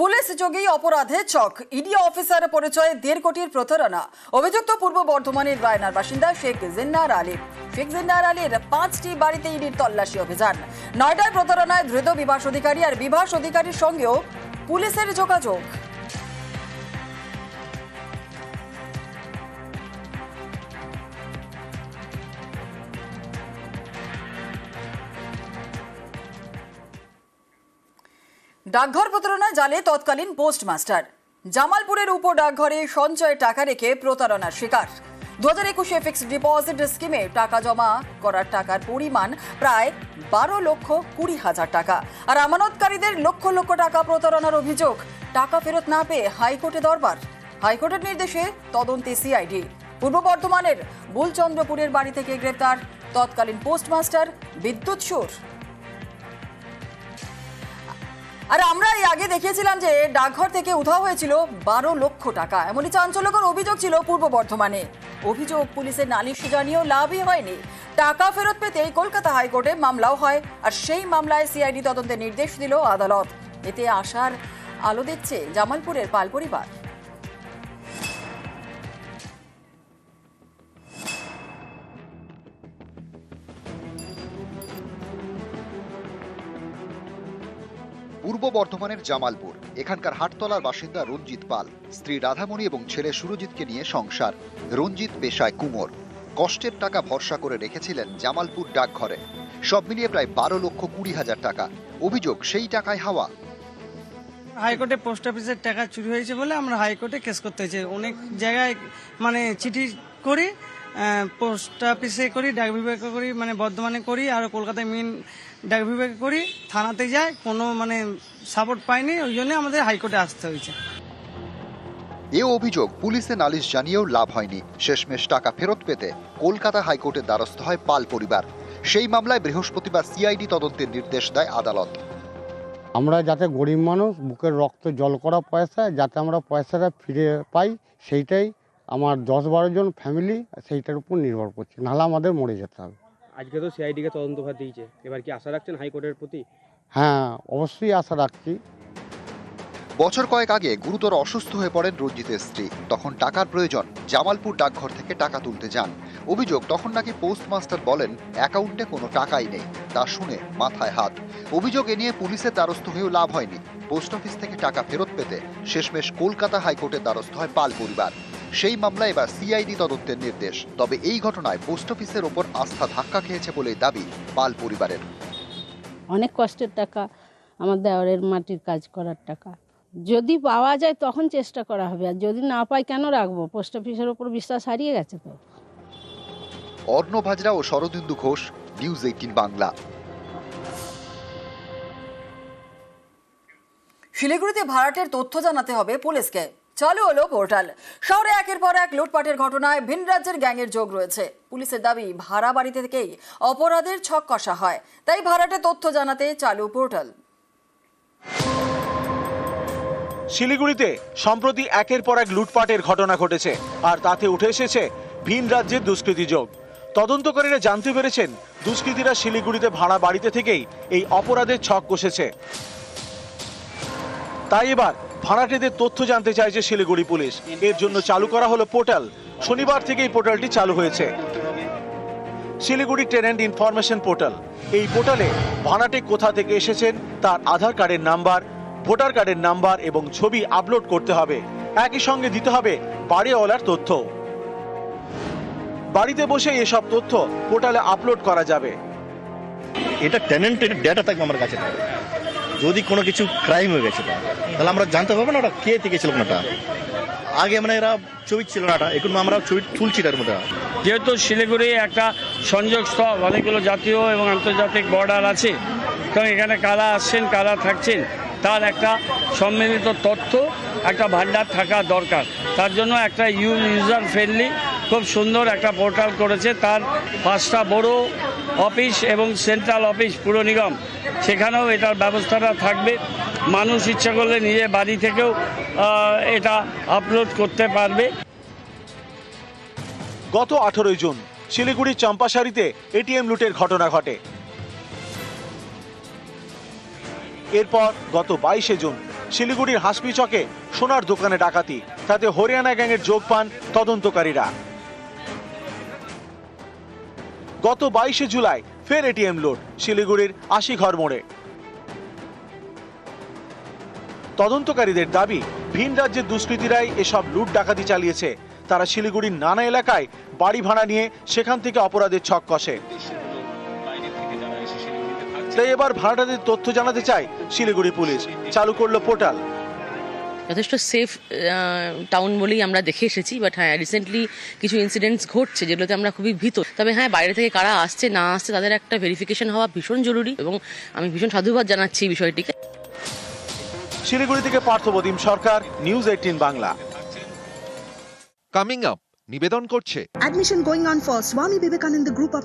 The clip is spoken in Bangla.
পুলিশ যোগী অপরাধে চক। ইডি অফিসার পরিচয়ে দেড় কোটির প্রতারণা। অভিযুক্ত পূর্ব বর্ধমানের রায়নার বাসিন্দা শেখ জিন্নার আলী। শেখ জিন্নার আলীর পাঁচটি বাড়িতে ইডির তল্লাশি অভিযান। নয়টায় প্রতারণায় ধৃত বিভাস অধিকারী আর বিভাস অধিকারীর সঙ্গেও পুলিশের যোগাযোগ। ডাকঘর প্রতারণা জালে তৎকালীন পোস্টমাস্টার। জামালপুরের উপ ডাকঘরে সঞ্চয়ে টাকা রেখে প্রতারণার শিকার। দু হাজার একুশে ফিক্সড ডিপোজিট স্কিমে টাকা জমা করার টাকার পরিমাণ প্রায় বারো লক্ষ কুড়ি হাজার টাকা। আর আমানতকারীদের লক্ষ লক্ষ টাকা প্রতারণার অভিযোগ। টাকা ফেরত না পেয়ে হাইকোর্টে দরবার। হাইকোর্টের নির্দেশে তদন্তে সিআইডি। পূর্ব বর্ধমানের বুলচন্দ্রপুরের বাড়ি থেকে গ্রেপ্তার তৎকালীন পোস্টমাস্টার বিদ্যুৎ সুর। আর আমরা এই আগে দেখিয়েছিলাম যে ডাকঘর থেকে উধাও হয়েছিল বারো লক্ষ টাকা। এমনই চাঞ্চল্যকর অভিযোগ ছিল পূর্ব বর্ধমানে। অভিযোগ, পুলিশের নালিশ জানিয়েও লাভই হয়নি। টাকা ফেরত পেতে কলকাতা হাইকোর্টে মামলাও হয় আর সেই মামলায় সিআইডি তদন্তের নির্দেশ দিল আদালত। এতে আসার আলো দেখছে জামালপুরের পাল পরিবার। পূর্ব বর্ধমানের জামালপুর। এখানকার হাটতলার বাসিন্দা রঞ্জিত পাল, স্ত্রী রাধামণি এবং ছেলে সুরজিৎকে নিয়ে সংসার। রঞ্জিত পেশায় কুমোর। কষ্টের টাকা ভরসা করে রেখেছিলেন জামালপুর ডাকঘরে। সব মিলিয়ে প্রায় বারো লক্ষ কুড়ি হাজার টাকা। অভিযোগ, সেই টাকায় হাওয়া। হাইকোর্টে পোস্ট অফিসের টাকা চুরি হয়েছে বলে আমরা হাইকোর্টে কেস করতে হয়েছে। অনেক জায়গায় মানে চিঠি করি পোস্ট অফিসে করি ডাক বিভাগে করি মানে বর্ধমানে করি আর কলকাতায় মেন ডাক বিভাগে করি। থানাতে যায় কোনো মানে সাপোর্ট পাইনি ওই জন্য আমাদের হাইকোর্টে আসতে হয়েছে। এ অভিযোগ পুলিশে নালিশ জানিয়েও লাভ হয়নি। শেষমেশ টাকা ফেরত পেতে কলকাতা হাইকোর্টের দ্বারস্থ হয় পাল পরিবার। সেই মামলায় বৃহস্পতিবার সিআইডি তদন্তের নির্দেশ দেয় আদালত। আমরা যাতে গরিব মানুষ বুকের রক্ত জল করা পয়সা যাতে আমরা পয়সাটা ফিরে পাই সেইটাই আমার দশ বারো জন ফ্যামিলি সেইটার উপর নির্ভর করছে। নাহলে আমাদের মরে যেতে হবে। আজকে তো সিআইডিকে তদন্তভার দিয়েছে। এবার কি আশা রাখছেন হাইকোর্টের প্রতি? হ্যাঁ অবশ্যই আশা রাখছি। বছর কয়েক আগে গুরুতর অসুস্থ হয়ে পড়েন রঞ্জিতের স্ত্রী। তখন টাকার প্রয়োজন। জামালপুর ডাকঘর থেকে টাকা তুলতে যান। অভিযোগ তখন নাকি পোস্টমাস্টার বলেন অ্যাকাউন্টে কোনো টাকাই নেই। তা শুনে মাথায় হাত। অভিযোগ এ নিয়ে পুলিশের দ্বারস্থ হয়েও লাভ হয়নি। পোস্ট অফিস থেকে টাকা ফেরত পেতে শেষমেশ কলকাতা হাইকোর্টের দ্বারস্থ হয় পাল পরিবার। সেই মামলায় এবার সিআইডি তদন্তের নির্দেশ। তবে এই ঘটনায় পোস্ট অফিসের ওপর আস্থা ধাক্কা খেয়েছে বলে দাবি পাল পরিবারের। অনেক কষ্টের টাকা আমার দেওয়ারের মাটির কাজ করার টাকা। যদি পাওয়া যায় তখন চেষ্টা করা হবে আর যদি না পাই কেন রাখব? পোস্ট অফিসের ওপর বিশ্বাস হারিয়ে গেছে তো। অর্ণব হাজরা ও শরদিন্দু ঘোষ নিউজ এইটিন বাংলা। শিলিগুড়িতে ভাড়াটের তথ্য জানাতে হবে পুলিশকে। চালু হলো পোর্টাল। শহরে একের পর এক লুটপাটের ঘটনায় ভিন রাজ্যের গ্যাংয়ের যোগ রয়েছে। পুলিশের দাবি, ভাড়া বাড়িতে থেকেই অপরাধের ছক কষা হয়। তাই ভাড়াটের তথ্য জানাতে চালু পোর্টাল। শিলিগুড়িতে সম্প্রতি একের পর এক লুটপাটের ঘটনা ঘটেছে, আর তাতে উঠে এসেছে ভিন রাজ্যের দুষ্কৃতী যোগ। তদন্তকারীরা জানতে পেরেছেন, দুষ্কৃতীরা শিলিগুড়িতে ভাড়া বাড়িতে থেকেই এই অপরাধের ছক কষেছে। তাই এবার ভাড়াটেদের তথ্য জানতে চাইছে শিলিগুড়ি পুলিশ। এর জন্য চালু করা হলো পোর্টাল। শনিবার থেকে এই পোর্টালটি চালু হয়েছে। Siliguri tenant information portal. এই পোর্টালে ভাড়াটে কোথা থেকে এসেছেন, তার আধার কার্ডের নাম্বার, ভোটার কার্ডের নাম্বার এবং ছবি আপলোড করতে হবে। একই সঙ্গে দিতে হবে বাড়িওয়ালার তথ্য। বাড়িতে বসে এসব তথ্য পোর্টালে আপলোড করা যাবে। এটা টেনেন্টের ডেটা থাকবে আমার কাছে। যদি কোনো কিছু ক্রাইম হয়ে গেছে, তাহলে আমরা জানতে পারব না ওটা কে থেকে ছিল ওটা আগে মানে এরা ছবি ছিল না এখন আমরা ছবি তুলছি তার মধ্যে। যেহেতু শিলিগুড়ি একটা সংযোগ স্থল অনেকগুলো জাতীয় এবং আন্তর্জাতিক বর্ডার আছে, তো এখানে কারা আসছেন, কারা থাকছেন, তার একটা সম্মিলিত তথ্য, একটা ভান্ডার থাকা দরকার। তার জন্য একটা ইউ ইউজার ফ্রেন্ডলি খুব সুন্দর একটা পোর্টাল করেছে তার পাঁচটা বড় অফিস এবং সেন্ট্রাল অফিস পুর নিগম। সেখানেও এটার ব্যবস্থাটা থাকবে। মানুষ ইচ্ছা করলে নিজে বাড়ি থেকেও এটা আপলোড করতে পারবে। গত আঠেরোই জুন শিলিগুড়ির চম্পাশাড়িতে এটিএম লুটের ঘটনা ঘটে। এরপর গত বাইশে জুন শিলিগুড়ির হাসপি চকে সোনার দোকানে ডাকাতি। তাতে হরিয়ানা গ্যাংয়ের যোগ পান তদন্তকারীরা। গত বাইশে জুলাই ফের এটিএম লুট, শিলিগুড়ির আশি ঘর মোড়ে। তদন্তকারীদের দাবি, ভিন রাজ্যের দুষ্কৃতীরাই এসব লুট ডাকাতি চালিয়েছে। তারা শিলিগুড়ির নানা এলাকায় বাড়ি ভাড়া নিয়ে সেখান থেকে অপরাধের ছক কষে। তাই এবার ভাড়াটাদের তথ্য জানাতে চায় শিলিগুড়ি পুলিশ। চালু করল পোর্টাল। যথেষ্ট সেফ টাউন বলেই আমরা দেখে এসেছি বাট হ্যাঁ রিসেন্টলি কিছু ইনসিডেন্টস ঘটছে যেগুলোতে আমরা খুবই ভীত। তবে হ্যাঁ বাইরে থেকে কারা আসছে না আসছে তাদের একটা ভেরিফিকেশন হওয়া ভীষণ জরুরি এবং আমি ভীষণ সাধুবাদ জানাচ্ছি এই বিষয়টিকে। শিলিগুড়ি থেকে Parthapratim Sarkar news eighteen Bangla. Coming up নিবেদন করছে। Admission going on for Swami Vivekananda group of